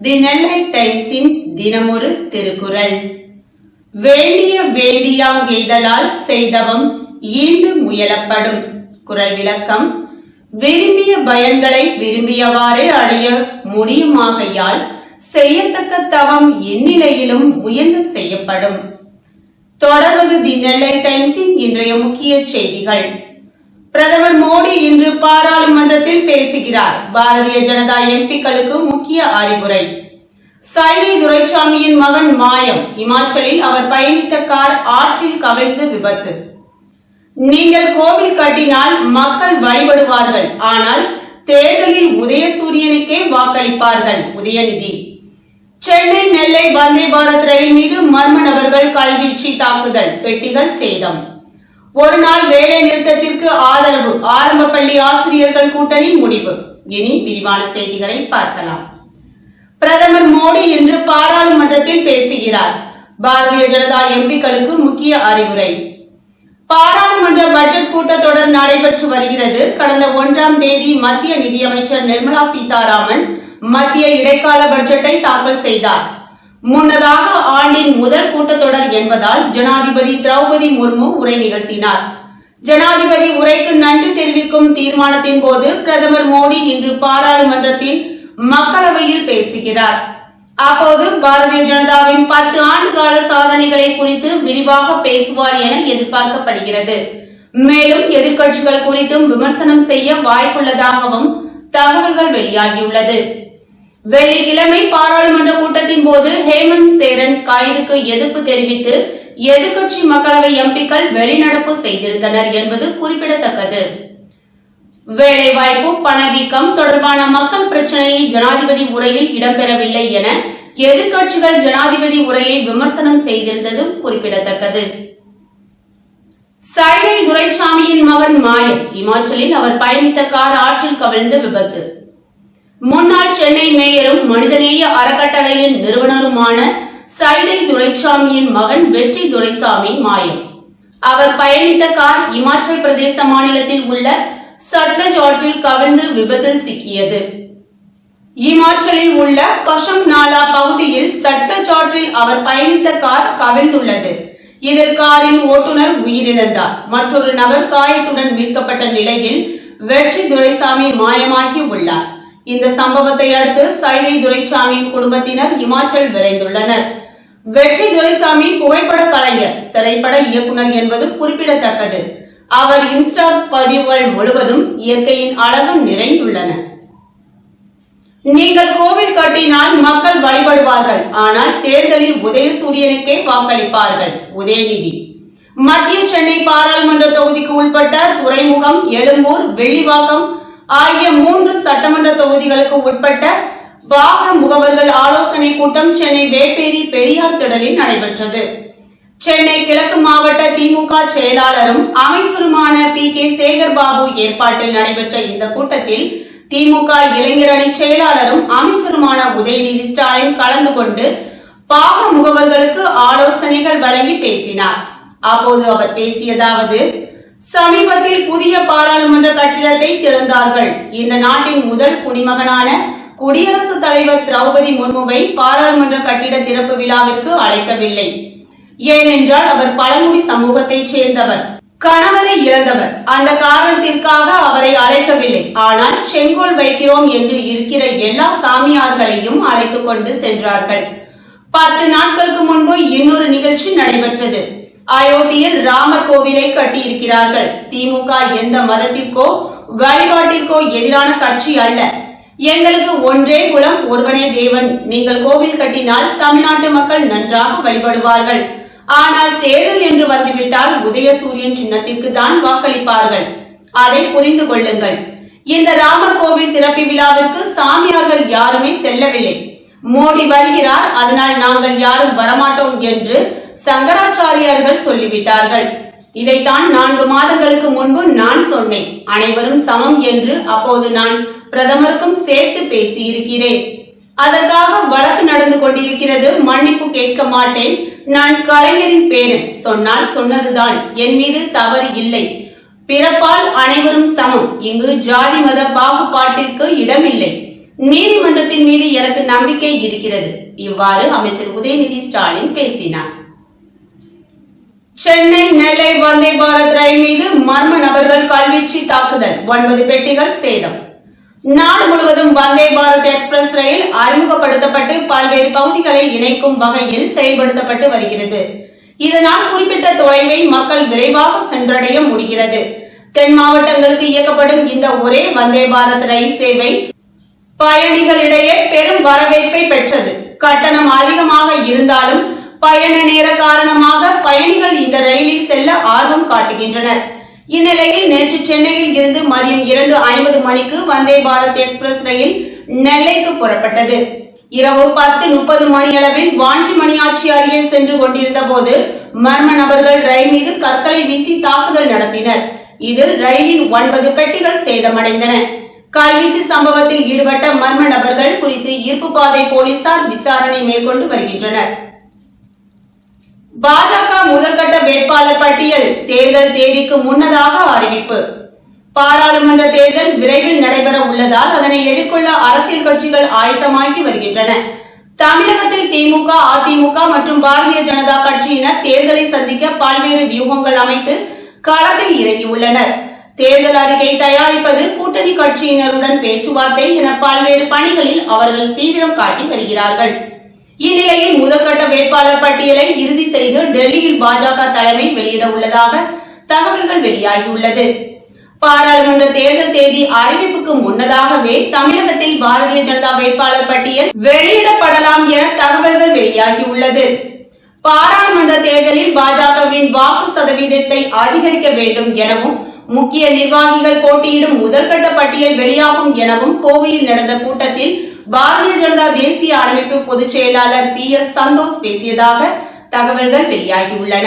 தி நெல்லை டைம்ஸின் தினமொரு திருக்குறள். வேண்டிய வேண்டியாங்கெய்தலால் செய்தவம் ஈண்டு முயலப்படும். குரல் விளக்கம் விரும்பிய பயன்களை விரும்பியவாறே அடைய முடியுமாகையால் செய்யத்தக்க தவம் எந்நிலையிலும் முயன்று செய்யப்படும். தொடர்வது தி நெல்லை டைம்ஸின் இன்றைய முக்கிய செய்திகள். பிரதமர் மோடி இன்று பாராளுமன்ற பேசுகிறார் பாரதிய ஜனதா எம்பிக்களுக்கு முக்கிய அறிவுரை. சைலை துரைசாமியின் மகன் மாயம். இமாச்சலில் அவர் பயணித்த கார் ஆற்றில் கவிழ்ந்து விபத்து. நீங்கள் கோவில் கட்டினால் மக்கள் வழிபடுவார்கள். ஆனால் தேர்தலில் உதயசூரியனுக்கே வாக்களிப்பார்கள். உதயநிதி. சென்னை நெல்லை வந்தே பாரத் ரயில் மீது மர்ம நபர்கள் கல்வீச்சு தாக்குதல். பெட்டிகள் சேதம். ஒரு நாள் வேலை நிறுத்தத்திற்கு ஆதரவு. ஆரம்ப பள்ளி ஆசிரியர்கள் கூட்டணி முடிவு. இனி விரிவான செய்திகளை பார்க்கலாம். பிரதமர் மோடி இன்று பாராளுமன்றத்தில் பேசுகிறார். பாரதிய ஜனதா எம்பிக்களுக்கு முக்கிய அறிவுரை. பாராளுமன்ற பட்ஜெட் கூட்டத்தொடர் நடைபெற்று வருகிறது. கடந்த ஒன்றாம் தேதி மத்திய நிதியமைச்சர் நிர்மலா சீதாராமன் மத்திய இடைக்கால பட்ஜெட்டை தாக்கல் செய்தார். முன்னதாக ஆண்டின் என்பதால் ஜனாதிபதி திரௌபதி முர்மு உரை நிகழ்த்தினார். ஜனாதிபதி உரைக்கு நன்றி தெரிவிக்கும் தீர்மானத்தின் போது பிரதமர் மோடி இன்று பாராளுமன்றத்தில் மக்களவையில் பேசுகிறார். அப்போது பாரதிய ஜனதாவின் பத்து ஆண்டு கால சாதனைகளை குறித்து விரிவாக பேசுவார் என எதிர்பார்க்கப்படுகிறது. மேலும் எதிர்க்கட்சிகள் குறித்தும் விமர்சனம் செய்ய வாய்ப்புள்ளதாகவும் தகவல்கள் வெளியாகியுள்ளது. வெள்ளிக்கிழமை பாராளுமன்ற கூட்டத்தின் போது ஹேமந்த் சேரன் கைதுக்கு எதிர்ப்பு தெரிவித்து எதிர்க்கட்சி மக்களவை எம்பிக்கள் வெளிநடப்பு செய்திருந்தனர் என்பது குறிப்பிடத்தக்கது. வேலைவாய்ப்பு பணவீக்கம் தொடர்பான மக்கள் பிரச்சனையை ஜனாதிபதி உரையில் இடம்பெறவில்லை என எதிர்க்கட்சிகள் ஜனாதிபதி உரையை விமர்சனம் செய்திருந்தது குறிப்பிடத்தக்கது. சைதை துரைசாமியின் மகன் மாயன் இமாச்சலில் அவர் பயணித்த கார் ஆற்றில் கவிழ்ந்து விபத்து. முன்னாள் சென்னை மேயரும் மனிதநேய அறக்கட்டளையின் நிறுவனருமான சைலை துரைசாமியின் மகன் வெற்றி துரைசாமி மாயம். அவர் பயணித்த கார் இமாச்சல் பிரதேச மாநிலத்தில் உள்ள சட்லஜ் ஆற்றில் கவிழ்ந்து விபத்தில் சிக்கியது. இமாச்சலில் உள்ள கஷம் நாலா பகுதியில் சட்லஜ் ஆற்றில் அவர் பயணித்த கார் கவிழ்ந்துள்ளது. இதில் காரின் ஓட்டுநர் உயிரிழந்தார். மற்றொரு நபர் காயத்துடன் மீட்கப்பட்ட நிலையில் வெற்றி துரைசாமி மாயமாகி உள்ளார். இந்த சம்பவத்தை அடுத்து சைதை துரைசாமியின் குடும்பத்தினர் இமாச்சல் விரைந்துள்ளனர். வெற்றி துரைசாமி புகைப்பட கலைஞர் திரைப்பட இயக்குனர் என்பது குறிப்பிடத்தக்கது. அவர் இன்ஸ்டா பதிவுகள் முழுவதும் இயற்கையின் அளவு நிறைந்துள்ளன. நீங்கள் கோவில் கட்டினால் மக்கள் வழிபடுவார்கள் ஆனால் தேர்தலில் உதயசூரியனுக்கே வாக்களிப்பார்கள் உதயநிதி. மத்திய சென்னை பாராளுமன்ற தொகுதிக்கு உட்பட்ட துறைமுகம் எழும்பூர் வெள்ளிவாக்கம் ஆகிய மூன்று சட்டமன்ற தொகுதிகளுக்கு உட்பட்ட பாக முகவர்கள் ஆலோசனை கூட்டம் சென்னை வேப்பேரி பெரியார் திடலில் நடைபெற்றது. சென்னை கிழக்கு மாவட்ட திமுக செயலாளரும் அமைச்சருமான பி கே சேகர் பாபு ஏற்பாட்டில் நடைபெற்ற இந்த கூட்டத்தில் திமுக இளைஞரணி செயலாளரும் அமைச்சருமான உதயநிதி ஸ்டாலின் கலந்து கொண்டு பாக முகவர்களுக்கு ஆலோசனைகள் வழங்கி பேசினார். அப்போது அவர் பேசியதாவது சமீபத்தில் புதிய பாராளுமன்ற கட்டிடத்தை திறந்தார்கள். இந்த நாட்டின் முதல் குடிமகனான குடியரசுத் தலைவர் திரௌபதி முர்முவை பாராளுமன்ற கட்டிட திறப்பு விழாவிற்கு அழைக்கவில்லை. ஏனென்றால் அவர் பழங்குடி சமூகத்தைச் சேர்ந்தவர். கணவரை இழந்தவர். அந்த காரணத்திற்காக அவரை அழைக்கவில்லை. ஆனால் செங்கோல் வைக்கிறோம் என்று இருக்கிற எல்லா சாமியார்களையும் அழைத்து கொண்டு சென்றார்கள். பத்து நாட்களுக்கு முன்பு இன்னொரு நிகழ்ச்சி நடைபெற்றது. அயோத்தியில் ராமர் கோவிலை கட்டியிருக்கிறார்கள். திமுக எந்த மதத்திற்கோ வழிபாட்டிற்கோ எதிரான கட்சி அல்ல. எங்களுக்கு ஒன்றே குலம் ஒருவனே தேவன். நீங்கள் கோவில் கட்டினால் தமிழ்நாட்டு மக்கள் நன்றாக வழிபடுவார்கள். ஆனால் தேர்தல் என்று வந்துவிட்டால் உதயசூரியன் சின்னத்திற்கு தான் வாக்களிப்பார்கள். அதை புரிந்து கொள்ளுங்கள். இந்த ராமர் கோவில் திறப்பு விழாவிற்கு சாமியார்கள் யாருமே செல்லவில்லை. மோடி வருகிறார் அதனால் நாங்கள் யாரும் வரமாட்டோம் என்று சங்கராச்சாரியார்கள் சொல்லிவிட்டார்கள். இதைத்தான் நான்கு மாதங்களுக்கு முன்பு நான் சொன்னேன். அனைவரும் சமம் என்று அப்போது நான் பிரதமருக்கும் சேர்த்து பேசியிருக்கிறேன். அதற்காக வழக்கு நடந்து கொண்டிருக்கிறது மன்னிப்பு கேட்க மாட்டேன். நான் கலைஞரின் பேரன். சொன்னால் சொன்னதுதான். என் மீது தவறு இல்லை. பிறப்பால் அனைவரும் சமம். இங்கு ஜாதி மத பாகுபாட்டிற்கு இடமில்லை. நீதிமன்றத்தின் மீது எனக்கு நம்பிக்கை இருக்கிறது. இவ்வாறு அமைச்சர் உதயநிதி ஸ்டாலின் பேசினார். சென்னை நெல்லை வந்தே பாரத் ரயில் மீது மர்ம நபர்கள் கல்வீச்சு தாக்குதல். ஒன்பது பெட்டிகள் சேதம். நாடு முழுவதும் வந்தே பாரத் எக்ஸ்பிரஸ் ரயில் அறிமுகப்படுத்தப்பட்டு பல்வேறு பகுதிகளை இணைக்கும் வகையில் செயல்படுத்தப்பட்டு வருகிறது. இதனால் குறிப்பிட்ட தொலைவை மக்கள் விரைவாக சென்றடைய முடிகிறது. தென் மாவட்டங்களுக்கு இயக்கப்படும் இந்த ஒரே வந்தே பாரத் ரயில் சேவை பயணிகளிடையே பெரும் வரவேற்பை பெற்றது. கட்டணம் அதிகமாக இருந்தாலும் பயண நேர காரணமாக பயணிகள் இந்த ரயிலில் செல்ல ஆர்வம் காட்டுகின்றனர். இந்நிலையில் நேற்று சென்னையில் இருந்து மதியம் இரண்டு ஐம்பது மணிக்கு வந்தே பாரத் எக்ஸ்பிரஸ் ரயில் நெல்லைக்கு புறப்பட்டது. இரவு பத்து முப்பது மணியளவில் வாஞ்சிமணியாச்சி அருகே சென்று கொண்டிருந்த போது மர்ம நபர்கள் ரயில் மீது கற்களை வீசி தாக்குதல் நடத்தினர். இதில் ரயிலின் ஒன்பது பெட்டிகள் சேதமடைந்தன. கல்வீச்சு சம்பவத்தில் ஈடுபட்ட மர்ம நபர்கள் குறித்து ஈர்ப்பு பாதை போலீசார் விசாரணை மேற்கொண்டு வருகின்றனர். பாஜக முதற்கட்ட வேட்பாளர் பட்டியல் தேர்தல் தேதிக்கு முன்னதாக அறிவிப்பு. பாராளுமன்ற தேர்தல் விரைவில் நடைபெற உள்ளதால் அதனை எதிர்கொள்ள அரசியல் கட்சிகள் ஆயத்தமாகி வருகின்றன. தமிழகத்தில் திமுக அதிமுக மற்றும் பாரதிய ஜனதா கட்சியினர் தேர்தலை சந்திக்க பல்வேறு வியூகங்கள் அமைத்து களத்தில் இறங்கியுள்ளனர். தேர்தல் அறிக்கை தயாரிப்பது கூட்டணி கட்சியினருடன் பேச்சுவார்த்தை என பல்வேறு பணிகளில் அவர்கள் தீவிரம் காட்டி வருகிறார்கள். இந்நிலையில் முதற்கட்ட வேட்பாளர் பட்டியலை இறுதி செய்து டெல்லியில் பாஜக தலைமை வெளியிட உள்ளதாக தகவல்கள் வெளியாகியுள்ளது. பாராளுமன்ற தேர்தல் தேதி அறிவிப்புக்கு முன்னதாகவே தமிழகத்தில் பாரதிய ஜனதா வேட்பாளர் பட்டியல் வெளியிடப்படலாம் என தகவல்கள் வெளியாகியுள்ளது. பாராளுமன்ற தேர்தலில் பாஜகவின் வாக்கு சதவீதத்தை அதிகரிக்க வேண்டும் எனவும் முக்கிய நிர்வாகிகள் போட்டியிடும் முதற்கட்ட பட்டியல் வெளியாகும் எனவும் கோவையில் நடந்த கூட்டத்தில் பாரதிய ஜனதா தேசிய அமைப்பு பொதுச் செயலாளர் பி எஸ் சந்தோஷ் பேசியதாக தகவல்கள் வெளியாகியுள்ளன.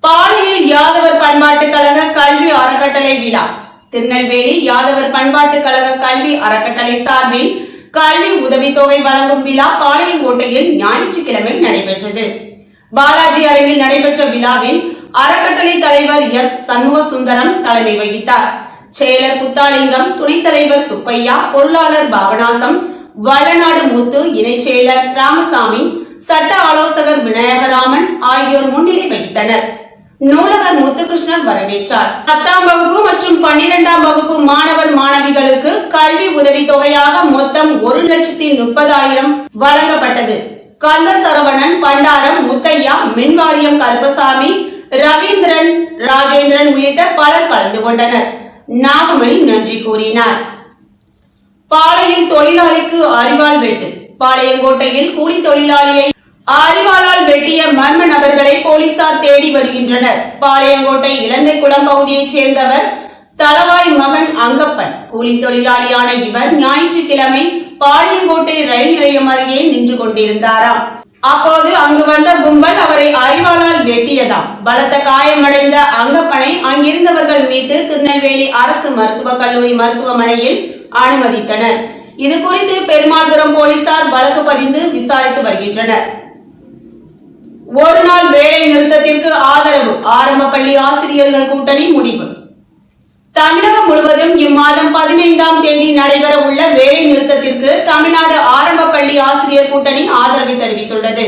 பாலியில் யாதவர் பண்பாட்டுக் கழக கல்வி அறக்கட்டளை விழா. திருநெல்வேலி யாதவர் பண்பாட்டுக் கழக கல்வி அறக்கட்டளை சார்பில் கல்வி உதவித்தொகை வழங்கும் விழா பாளையங்கோட்டையில் ஞாயிற்றுக்கிழமை நடைபெற்றது. பாலாஜி அரங்கில் நடைபெற்ற விழாவில் அறக்கட்டளை தலைவர் எஸ் சண்முக சுந்தரம் தலைமை வகித்தார். செயலர் புத்தாலிங்கம் துணைத் தலைவர் சுப்பையா பொருளாளர் பாபநாசம் வளநாடு முத்து இணைச் செயலர் ராமசாமி சட்ட ஆலோசகர் விநாயகராமன் ஆகியோர் முன்னிலை வகித்தனர். நூலகர் முத்துகிருஷ்ணன் வரவேற்றார். பத்தாம் வகுப்பு மற்றும் பன்னிரெண்டாம் வகுப்பு மாணவர் மாணவிகளுக்கு கல்வி உதவித் தொகையாக மொத்தம் ஒரு லட்சத்தி முப்பதாயிரம் வழங்கப்பட்டது. கந்த சரவணன் பண்டாரம் சுப்பையா மின்வாரியம் கருப்பசாமி ரவீந்திரன் ராஜேந்திரன் உள்ளிட்ட பலர் கலந்து கொண்டனர். நாகமணி நன்றி கூறினார். பாளையில் தொழிலாளிக்கு அறிவால் வெட்டு. பாளையங்கோட்டையில் கூலி தொழிலாளியை அறிவாளால் வெட்டிய மர்ம நபர்களை போலீசார் தேடி வருகின்றனர். பாளையங்கோட்டை இலந்தை குளம் பகுதியைச் சேர்ந்தவர் தளவாய் மகன் அங்கப்பன். கூலி தொழிலாளியான இவர் ஞாயிற்றுக்கிழமை பாளையங்கோட்டை ரயில் நிலையம் அருகே நின்று கொண்டிருந்தாராம். அப்போது அங்கு வந்த கும்பல் அவரை அறிவாளால் வெட்டியதாம். பலத்த காயமடைந்த அங்கப்பனை அங்கிருந்தவர்கள் மீட்டு திருநெல்வேலி அரசு மருத்துவக் கல்லூரி மருத்துவமனையில் அனுமதித்தனர். இது குறித்து பெருமாள்புரம் போலீசார் வழக்கு பதிந்து விசாரித்து வருகின்றனர். ஒரு நாள் வேலை நிறுத்தத்திற்கு ஆதரவு. ஆரம்ப பள்ளி ஆசிரியர்கள் கூட்டணி முடிவு. தமிழகம் முழுவதும் இம்மாதம் பதினைந்தாம் தேதி நடைபெற உள்ள வேலை நிறுத்தத்திற்கு தமிழ்நாடு பள்ளி ஆசிரியர் கூட்டணி ஆதரவு தெரிவித்துள்ளது.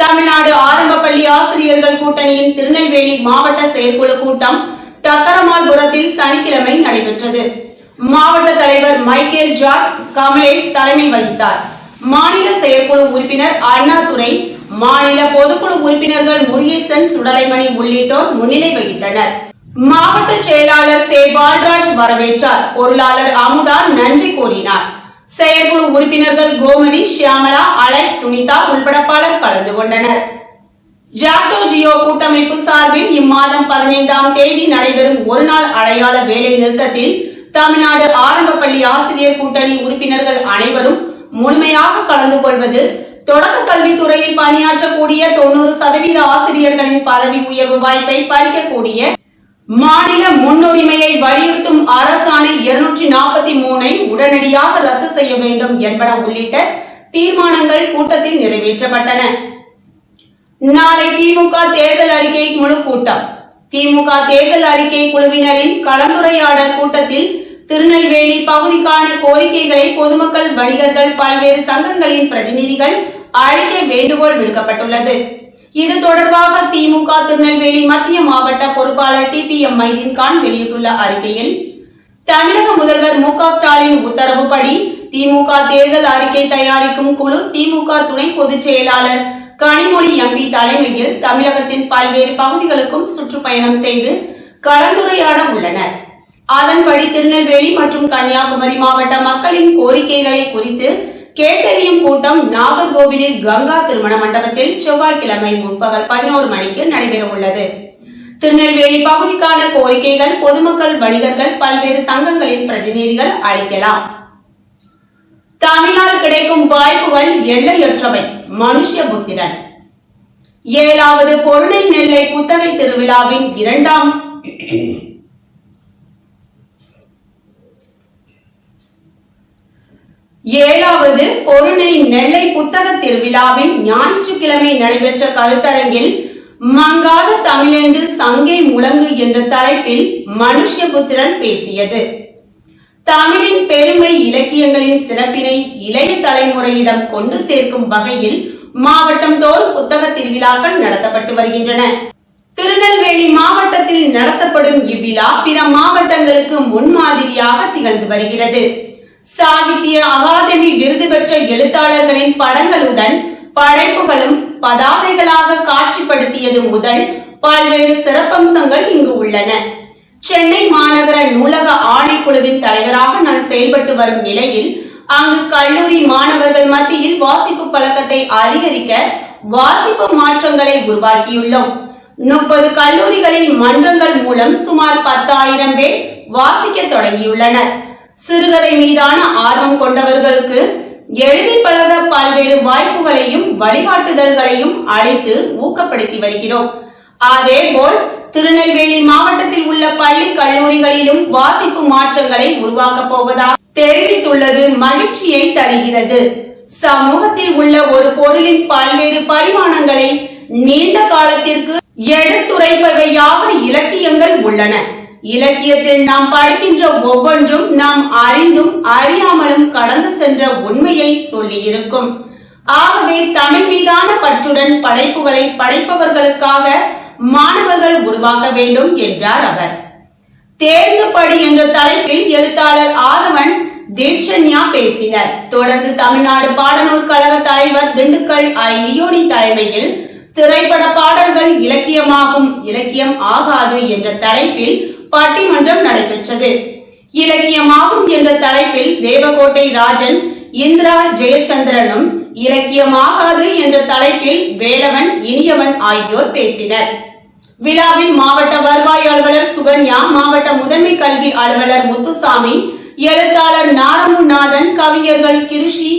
தமிழ்நாடு ஆரம்ப பள்ளி ஆசிரியர்கள் கூட்டணியின் திருநெல்வேலி மாவட்ட செயற்குழு கூட்டம் டக்கரமால்புரத்தில் சனிக்கிழமை நடைபெற்றது. மாவட்ட தலைவர் மைக்கேல் ஜார்ஜ் கமலேஷ் தலைமை வகித்தார். மாநில செயற்குழு உறுப்பினர் அண்ணாதுரை மாநில பொதுக்குழு உறுப்பினர்கள் முருகேசன் சுடலைமணி உள்ளிட்டோர் முன்னிலை வகித்தனர். மாவட்ட செயலாளர் சே பால்ராஜ் வரவேற்றார். பொருளாளர் அமுதா நன்றி கூறினார். செயற்குழு உறுப்பினர்கள் கோமதி ஷியாமலா அலெக்ஸ் சுனிதா உள்பட பலர் கலந்து கொண்டனர். ஜாக்டோ ஜியோ கூட்டமைப்பு சார்பில் இம்மாதம் பதினைந்தாம் தேதி நடைபெறும் ஒருநாள் அடையாள வேலை நிறுத்தத்தில் தமிழ்நாடு ஆரம்ப பள்ளி ஆசிரியர் கூட்டணி உறுப்பினர்கள் அனைவரும் முழுமையாக கலந்து கொள்வது தொடக்க கல்வித்துறையில் பணியாற்றக்கூடிய தொண்ணூறு சதவீத ஆசிரியர்களின் பதவி உயர்வு வாய்ப்பை பறிக்கக்கூடிய மாநில முன்னுரிமையை வலியுறுத்தும் அரசாணை இருநூற்றி நாற்பத்தி மூனை உடனடியாக ரத்து செய்ய வேண்டும் என்பன உள்ளிட்ட தீர்மானங்கள் கூட்டத்தில் நிறைவேற்றப்பட்டன. நாளை திமுக தேர்தல் அறிக்கை முழு கூட்டம். திமுக தேர்தல் அறிக்கை குழுவினரின் கலந்துரையாடல் கூட்டத்தில் திருநெல்வேலி பகுதிக்கான கோரிக்கைகளை பொதுமக்கள் வணிகர்கள் பல்வேறு சங்கங்களின் பிரதிநிதிகள் அழைக்க வேண்டுகோள் விடுக்கப்பட்டுள்ளது. இது தொடர்பாக திமுக திருநெல்வேலி மத்திய மாவட்ட பொறுப்பாளர் டி பி எம் மைதீன்கான் வெளியிட்டுள்ள அறிக்கையில் தமிழக முதல்வர் மு க ஸ்டாலின் உத்தரவுப்படி திமுக தேர்தல் அறிக்கை தயாரிக்கும் குழு திமுக துணை பொதுச் செயலாளர் கனிமொழி எம்பி தலைமையில் தமிழகத்தின் பல்வேறு பகுதிகளுக்கும் சுற்றுப்பயணம் செய்து கலந்துரையாட உள்ளனர். அதன்படி திருநெல்வேலி மற்றும் கன்னியாகுமரி மாவட்ட மக்களின் கோரிக்கைகளை குறித்து கேட்டறியும் கூட்டம் நாகர்கோவிலில் கங்கா திருமண மண்டபத்தில் செவ்வாய்க்கிழமை முற்பகல் பதினோரு மணிக்கு நடைபெற உள்ளது. திருநெல்வேலி பகுதிக்கான கோரிக்கைகள் பொதுமக்கள் வணிகர்கள் பல்வேறு சங்கங்களின் பிரதிநிதிகள் அளிக்கலாம். தமிழால் கிடைக்கும் வாய்ப்புகள் எல்லையற்றவை மனுஷ புத்திரன். ஏழாவது பொருளை நெல்லை புத்தகை திருவிழாவின் இரண்டாம் ஏழாவது பொருணை நெல்லை புத்தக திருவிழாவின் ஞாயிற்றுக்கிழமை நடைபெற்ற கருத்தரங்கில் மங்காத தமிழென்று சங்கை முழங்கு என்ற தலைப்பில் மனுஷ்யபுத்திரன் பேசியது. தமிழின் பெருமை இலக்கியங்களின் சிறப்பினை இளைய தலைமுறையிடம் கொண்டு சேர்க்கும் வகையில் மாவட்டம் தோறும் புத்தக திருவிழாக்கள் நடத்தப்பட்டு வருகின்றன. திருநெல்வேலி மாவட்டத்தில் நடத்தப்படும் இவ்விழா பிற மாவட்டங்களுக்கு முன்மாதிரியாக திகழ்ந்து வருகிறது. சாகித்ய அகாதமி விருது பெற்ற எழுத்தாளர்களின் படங்களுடன் படைப்புகளும் பதாகைகளாக காட்சிப்படுத்தியது முதல் பல்வேறு சிறப்பம்சங்கள் இங்கு உள்ளன. சென்னை மாநகர நூலக ஆணைக்குழுவின் தலைவராக நான் செயல்பட்டு வரும் நிலையில் அங்கு கல்லூரி மாணவர்கள் மத்தியில் வாசிப்பு பழக்கத்தை அதிகரிக்க வாசிப்பு மாற்றங்களை உருவாக்கியுள்ளோம். முப்பது கல்லூரிகளில் மன்றங்கள் மூலம் சுமார் பத்தாயிரம் பேர் வாசிக்க தொடங்கியுள்ளனர். சிறுகதை மீதான ஆர்வம் கொண்டவர்களுக்கு எழுதி பழக பல்வேறு வாய்ப்புகளையும் வழிகாட்டுதல்களையும் அளித்து ஊக்கப்படுத்தி வருகிறோம். அதேபோல் திருநெல்வேலி மாவட்டத்தில் உள்ள பள்ளி கல்லூரிகளிலும் வாசிப்பு மாற்றங்களை உருவாக்கப் போவதாக தெரிவித்துள்ளது மகிழ்ச்சியை தருகிறது. சமூகத்தில் உள்ள ஒரு பொருளின் பல்வேறு பரிமாணங்களை நீண்ட காலத்திற்கு எடுத்துரைப்பவையாக இலக்கியங்கள் உள்ளன. இலக்கியத்தில் நாம் படிக்கின்ற ஒவ்வொன்றும் நாம் அறிந்தும் அறியாமலும் கடந்து சென்ற உண்மையை சொல்லியிருக்கும். ஆகவே தமிழ் மீதான பற்றுடன் படைப்புகளை படைப்பவர்களுக்காக மாணவர்கள் உருவாக்க வேண்டும் என்றார் அவர். தேர்ந்து படி என்ற தலைப்பில் எழுத்தாளர் ஆதவன் தீட்சன்யா பேசினர். தொடர்ந்து தமிழ்நாடு பாடநூல் கழக தலைவர் திண்டுக்கல் ஐ லியோனி தலைமையில் திரைப்பட பாடல்கள் இலக்கியமாகும் இலக்கியம் ஆகாது என்ற தலைப்பில் பட்டிமன்றம் நடைபெற்றது. இலக்கியமாகும் என்ற தலைப்பில் தேவகோட்டை ராஜன் இந்திரா ஜெயச்சந்திரனும் இலக்கியமாகாது என்ற தலைப்பில் வேலவன் இனியவன் ஆகியோர் பேசினர். விழாவில் மாவட்ட வருவாய் அலுவலர் சுகன்யா மாவட்ட முதன்மை கல்வி அலுவலர் முத்துசாமி எழுத்தாளர் நாரமுநாதன் கவிஞர்கள் கிருஷி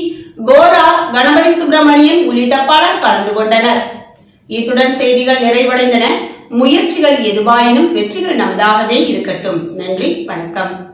கோரா கணபதி சுப்பிரமணியன் உள்ளிட்ட பலர் கலந்து கொண்டனர். இத்துடன் செய்திகள் நிறைவடைந்தன. முயற்சிகள் எதுவாயினும் வெற்றிகள் நமதாகவே இருக்கட்டும். நன்றி வணக்கம்.